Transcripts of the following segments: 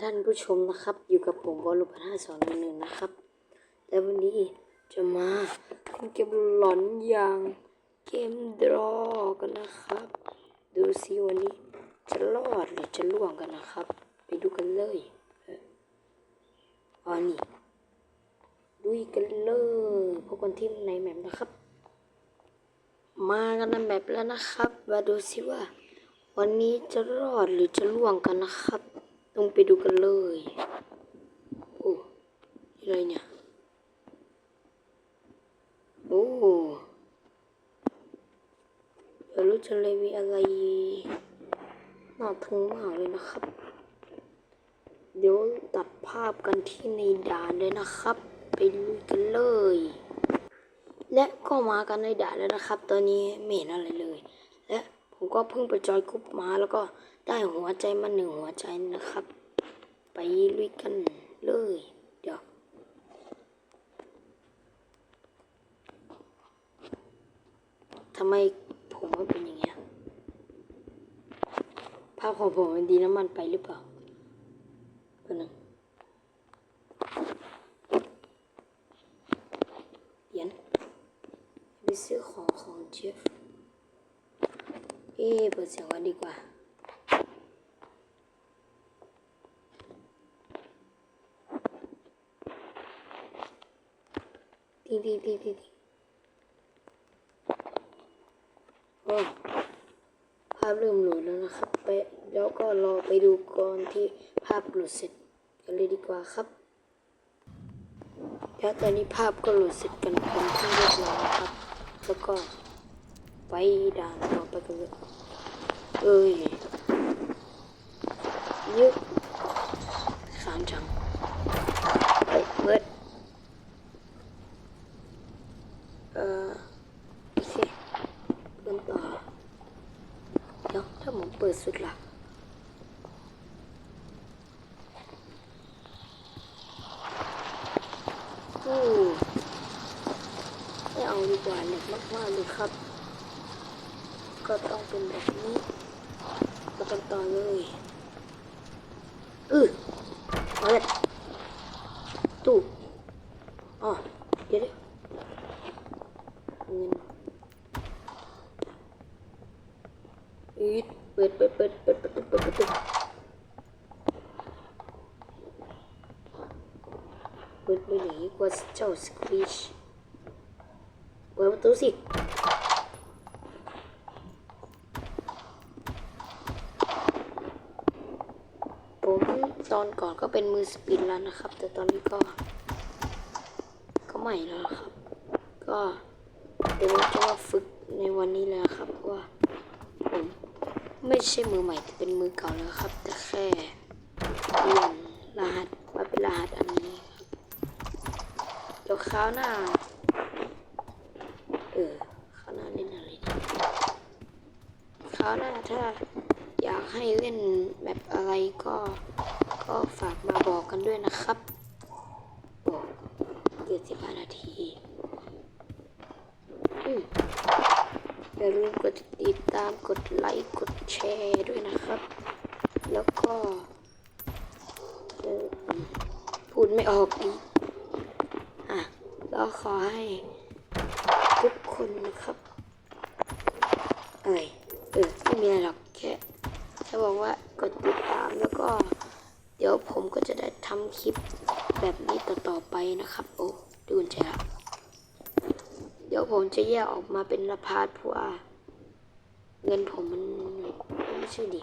ท่านผู้ชมนะครับ อยู่กับผมวอลุพันห้าสองหนึ่งหนึ่งนะครับ และวันนี้จะมาเล่นเกมหลอนอย่างเกมดรอกันนะครับ ดูซิวันนี้จะรอดหรือจะล่วงกันนะครับ ไปดูกันเลยอ๋อนี่ดูกันเลยพบกันที่ในแมปนะครับ มากันในแมปแล้วนะครับมาดูซิว่า วันนี้จะรอดหรือจะล่วงกันนะครับ ต้องไปดูกันเลย โอ้อะไรเนี่ย โอ้เดี๋ยวรู้จะเลยมีอะไรน่าทึ่งมากเลยนะครับ เดี๋ยวตัดภาพกันที่ในด่านเลยนะครับ ไปลุยกันเลย และก็มากันในด่านแล้วนะครับ ตอนนี้ไม่เห็นอะไรเลย และผมก็เพิ่งไปจอยกรุ๊ปมาแล้วก็ ได้หัวใจมาหนึ่งหัวใจนะครับ ไปลุยกันเลย เดี๋ยวทำไมผมมันเป็นอย่างเงี้ยภาพของผมมันดีน้ำมันไปหรือเปล่าเพื่อนงเดี๋ยวนไปซื้อของของเจฟเอ๊ะเปิดเสียงไว้ดีกว่า ดีดีดีดีโอ้ภาพเริ่มหลุดแล้วนะครับ ไปแล้วก็รอไปดูก่อนที่ภาพหลุดเสร็จกันเลยดีกว่าครับ แล้วตอนนี้ภาพก็หลุดเสร็จกันเป็นที่เรียบร้อยแล้วครับ แล้วก็ไปด่านต่อไปกันเลยเอ้ยเยอะสามจังเฮ้ยเบิดเอ่อโอเคเดินต่อเดี๋ยวถ้าผมเปิดสุดละโอ้ไม่เอาดีกว่าเหน็กมากๆเลยครับ ก็ต้องเป็นแบบนี้มากันต่อเลยอือ ปิดประตูสิผมตอนก่อนก็เป็นมือสปินแล้วนะครับ แต่ตอนนี้ก็ ก็ใหม่แล้วครับ ก็เดี๋ยวจะมาฝึกในวันนี้แล้วครับว่าผมไม่ใช่มือใหม่แต่เป็นมือเก่าแล้วครับ แต่แค่เปลี่ยนรหัสมาเป็นรหัสอันนี้ครับเดี๋ยวคราวหน้า เออคราวหน้าเล่นอะไรดี คราวหน้าถ้าอยากให้เล่นแบบอะไรก็ ก็ฝากมาบอกกันด้วยนะครับโอ้เกือบสิบห้านาทีอืมอย่าลืมกดติดตามกดไลค์กดแชร์ด้วยนะครับ แล้วก็เออพูดไม่ออกอีกอะก็ขอให้ทุกคนนะครับ เอะไร เออไม่มีอะไรหรอกแค่แค่บอกว่ากดติดตามแล้วก็ เดี๋ยวผมก็จะได้ทำคลิปแบบนี้ต่อๆไปนะครับ โอ้ดูนใจละเดี๋ยวผมจะแยกออกมาเป็นละพาร์ทพวเงินผมมันไม่ใช่ดิ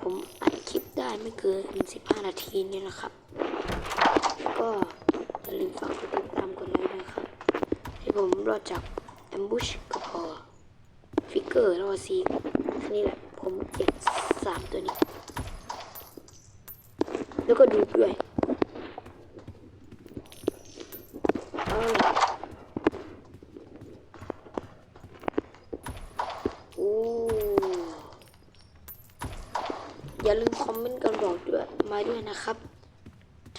ผมอัดคลิปได้ไม่เกิน15นาทีนี่นะครับ แล้วก็อย่าลืมฝากกดติดตามกดไลค์นะครับ ให้ผมรอดจากแอมบูช เกอร์รอซีนี่แหละ ผมเก็บสามตัวนี้ แล้วก็ดูด้วยอาล่ะโอ้อย่าลืมคอมเมนต์กันบอกด้วยมาด้วยนะครับ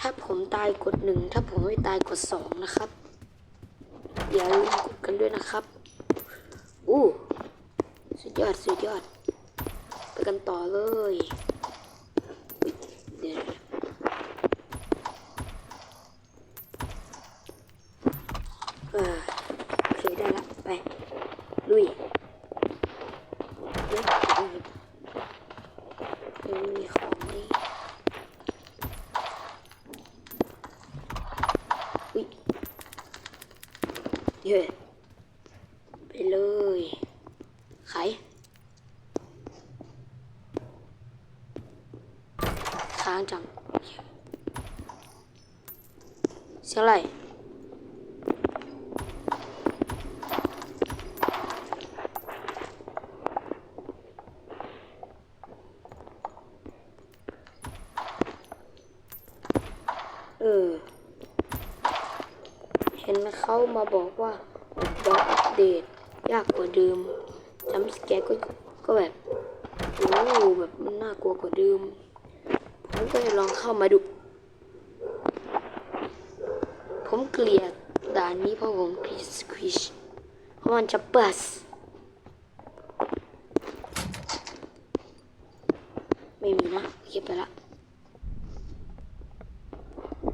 ถ้าผมตายกดหนึ่งถ้าผมไม่ตายกดสองนะครับ อย่าลืมกดกันด้วยนะครับ อู้ สุดยอดสุดยอด ไปกันต่อเลยเดี๋ยอเคได้ละไปลุยยังมีขยเไปเลย เสียงอะไรเออ เห็นเขามาบอกว่าดอกอัปเดต ยากกว่าเดิมจำสแกก็ก็แบบโอ้แบบมันน่ากลัวกว่าเดิม ผมก็เลยลองเข้ามาดู ผมเกลียดด่านนี้เพราะผมคลิสควิชเพราะมันจะบัสไม่มีนะเก็บไปละ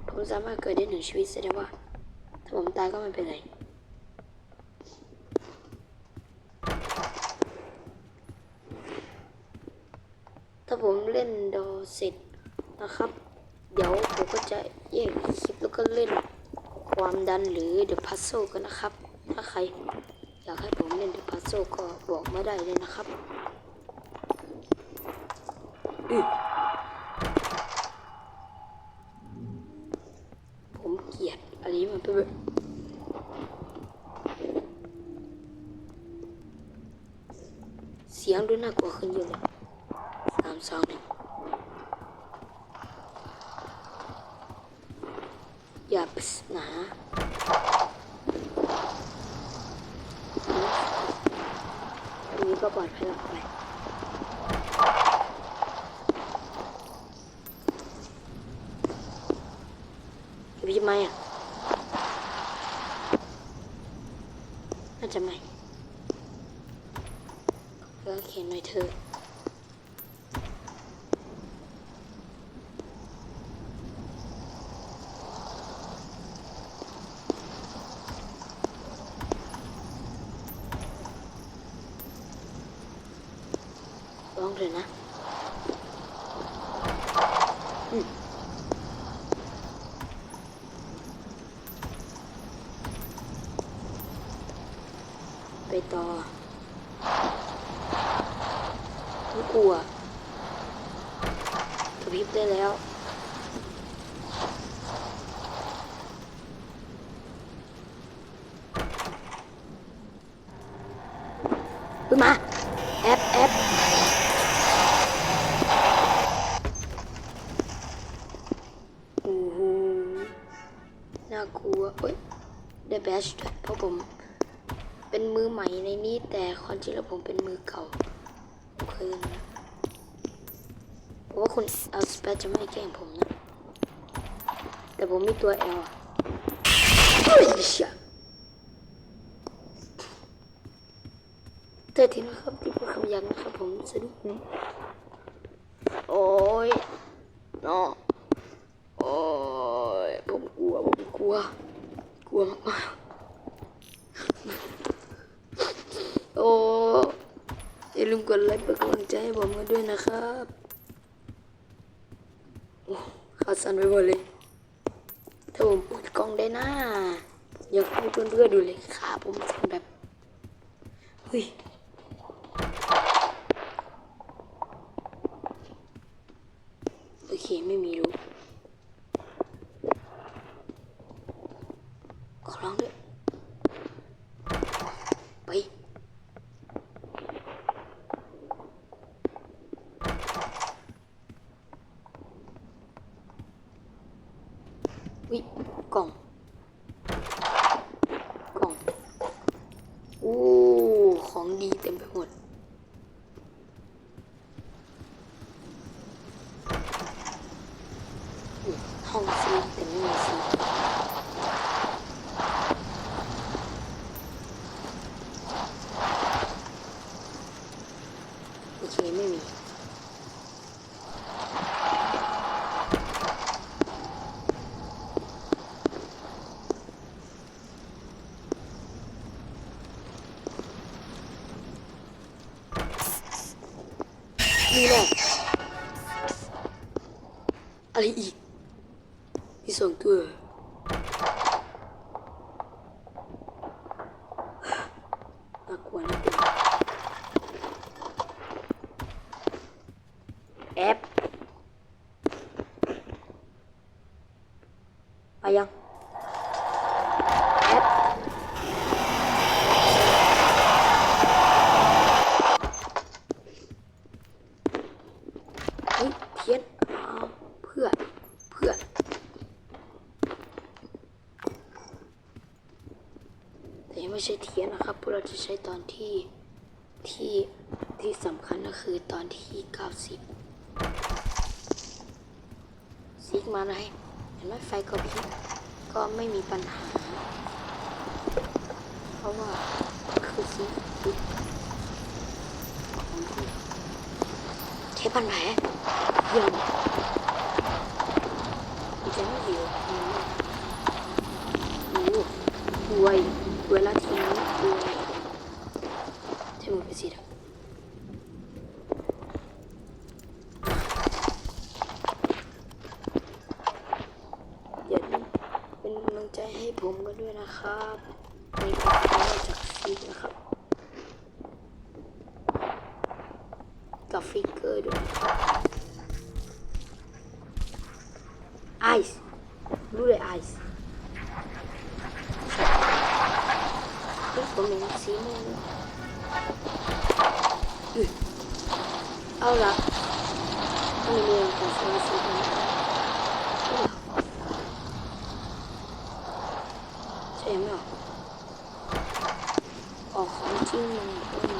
ผมสามารถเกิดได้หนึ่งชีวิตแสดงว่า ถ้าผมตายก็ไม่เป็นไรถ้าผมเล่นดอเสร็จนะครับ เดี๋ยวผมก็จะแยกคลิปแล้วก็เล่น ความดันหรือ The Puzzle กันนะครับ ถ้าใครอยากให้ผมเล่น The Puzzle ก็บอกมาได้เลยนะครับอือผมเกลียดอันนี้มันเป็นแบบเสียงดูน่ากลัวขึ้นเยอะเลยสามสองหนึ่ง อย่าปสหนาอันนี้ก็ปลอดภัยแล้วไปเก็บใช่ไหมอะน่าจะไม่เพื่อเขียนหน่อยเธอะลองเลยนะอืม ไปต่อไม่กลัวกระพริบได้แล้วขึ้นมา ชเพราะผมเป็นมือใหม่ในนี้แต่ความจริงแล้วผมเป็นมือเก่าคยเล่นเพราะว่าคุณเอาสเปซจะไม่แกล้งผมนะ แต่ผมมีตัว L อะเฮ้ยเชี่ยเธอทีนะครับที่พูดคำยันนะครับผมสะดุ้งโอ้ยเนาะโอ้ยผมกลัวผมกลัว กลัวมากๆโอ้อย่าลืมก ดไลค์เป็นกำลังใจให้ผมกันด้วยนะครับโอ้ขาสั่นไปหมดเลยถ้าผมเปิดกล้องได้นะอยากให้เพื่อนๆดูเลยขาผมสั่นแบบเฮ้ยโอเคไม่มีรูขอร้องด้วย ไป วิ กล่อง กล่อง อู้ ของดีเต็มไปหมด ห้องซีแต่ไม่มีซี นี่แหละอะไรอีกมีสองตัว ใช่เทียนนะครับ พวกเราจะใช้ตอนที่ที่ที่สำคัญก็คือตอนที่ 90ซิกมาเลยเห็นไหมไฟกระพริบก็ไม่มีปัญหา เพราะว่าคือซิกซิกของที่ใช้ปันแผลเยี่ยมดิฉันไม่หิวหิวมากหิวรวยรวล้วทีนี้รวย ใช่มึงไปสิเถอย่าลืมเป็นกำลังใจให้ผมกันด้วยนะครับในการทำจากฟิกนะครับ กับฟิกเกอร์ด้วยไอซ์รู้เลยไอซ์ เฮ้ยผมเห็นสีม่วงอุ๊ยเอาละไม่มีเรื่องของสีสีใช่ไหมออกของจริงมันก็มี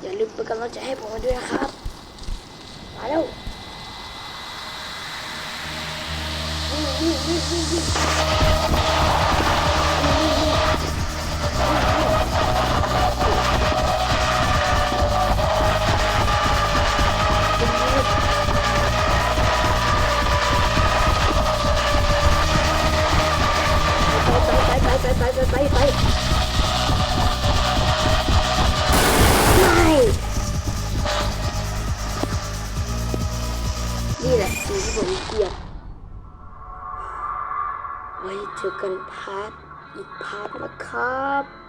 อย่าลืมเป็นกำลังใจให้ผมมาด้วยนะครับ มาแล้ววิ่งวิ่งวิ่งวิ่งวิ่ง อีกพาร์ทนะครับ